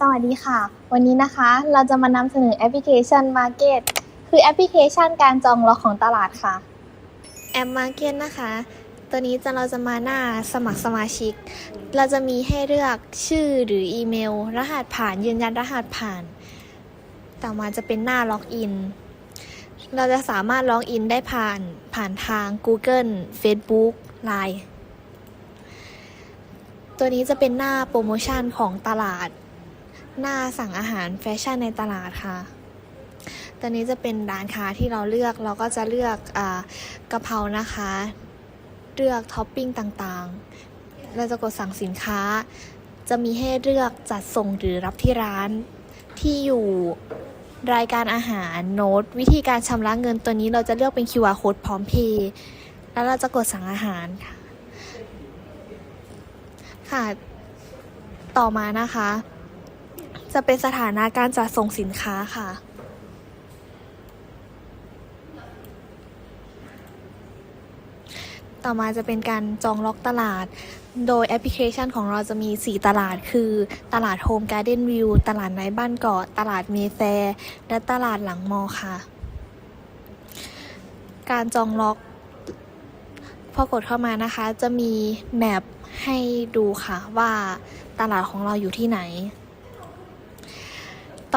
สวัสดีค่ะ วันนี้นะคะเราจะมานำเสนอแอปพลิเคชัน Market คือแอปพลิเคชันการจองล็อกของตลาดค่ะ แอป Market นะคะ ตัวนี้จะเราจะมาหน้าสมัครสมาชิก เราจะมีให้เลือกชื่อหรืออีเมล รหัสผ่านยืนยันรหัสผ่าน ต่อมาจะเป็นหน้าล็อกอิน เราจะสามารถล็อกอินได้ผ่านผ่านทาง Google Facebook Line ตัวนี้จะเป็นหน้าโปรโมชั่นของตลาด หน้าสั่งอาหารแฟชั่นในตลาดค่ะตัวนี้จะเป็นร้านค้าที่เราเลือกเราก็จะเลือกอกะเพรานะคะ เลือกท็อปปิ้งต่างๆ เราจะกดสั่งสินค้า จะมีให้เลือกจัดส่งหรือรับที่ร้าน ที่อยู่รายการอาหารโน้ต วิธีการชำระเงินตัวนี้เราจะเลือกเป็น QR code พร้อมเพย์แล้วเราจะกดสั่งอาหารค่ะ ต่อมานะคะ จะเป็นสถานะการจัดส่งสินค้าค่ะ ต่อมาจะเป็นการจองล็อกตลาด โดยแอปพลิเคชันของเราจะมี 4 ตลาดคือ ตลาดโฮมการ์เด้นวิว ตลาดไนบ้านเกาะ ตลาดเมแฟร์และตลาดหลังมอค่ะ การจองล็อกพอกดเข้ามานะคะ จะมีแมปให้ดูค่ะว่าตลาดของเราอยู่ที่ไหน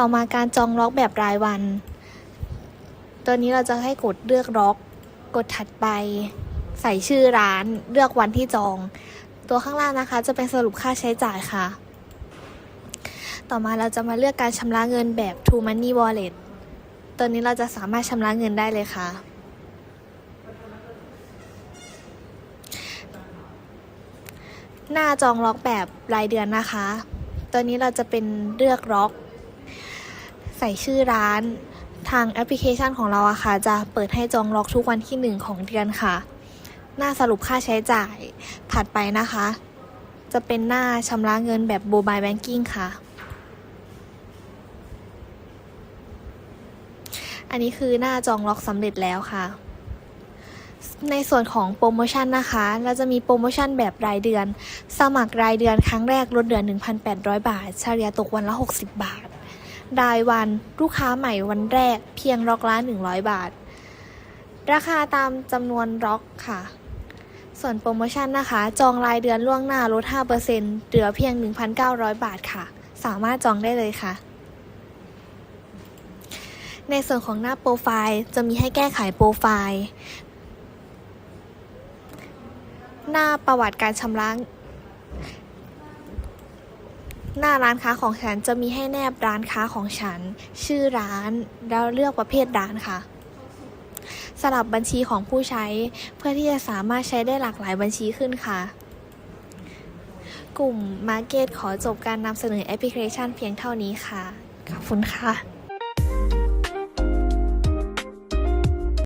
ต่อมาการจองล็อกแบบรายวัน ตัวนี้เราจะให้กดเลือกล็อก กดถัดไป ใส่ชื่อร้านเลือกวันที่จอง ตัวข้างล่างนะคะ จะเป็นสรุปค่าใช้จ่ายค่ะ ต่อมาเราจะมาเลือกการชำระเงินแบบ True Money Wallet ตัวนี้เราจะสามารถชำระเงินได้เลยค่ะหน้าจองล็อกแบบรายเดือนนะคะตัวนี้เราจะเป็นเลือกล็อก ใส่ชื่อร้าน ทางแอปพลิเคชันของเราอะค่ะ จะเปิดให้จองล็อกทุกวันที่ 1 ของเดือนค่ะ หน้าสรุปค่าใช้จ่ายถัดไปนะคะ จะเป็นหน้าชำระเงินแบบโ o บายแบงกิ้งค่ะ อันนี้คือหน้าจองล็อกสำเร็จแล้วค่ะ ในส่วนของโปรโมชั่นนะคะ เราจะมีโปรโมชั่นแบบรายเดือน สมัครรายเดือนครั้งแรกลดเหลือ1,800 บาท เฉลี่ยตกวันละ 60 บาท รายวัน ลูกค้าใหม่วันแรก เพียงล็อกละ100 บาท ราคาตามจำนวนล็อกค่ะ ส่วนโปรโมชั่นนะคะ จองรายเดือนล่วงหน้าลด 5%เหลือเพียง 1,900 บาทค่ะ สามารถจองได้เลยค่ะ ในส่วนของหน้าโปรไฟล์จะมีให้แก้ไขโปรไฟล์ หน้าประวัติการชำระ หน้าร้านค้าของฉันจะมีให้แนบร้านค้าของฉัน ชื่อร้านแล้วเลือกประเภทร้านค่ะสลับบัญชีของผู้ใช้เพื่อที่จะสามารถใช้ได้หลากหลายบัญชีขึ้นค่ะ กลุ่ม Market ขอจบการนำเสนอแอปพลิเคชันเพียงเท่านี้ค่ะ ขอบคุณค่ะ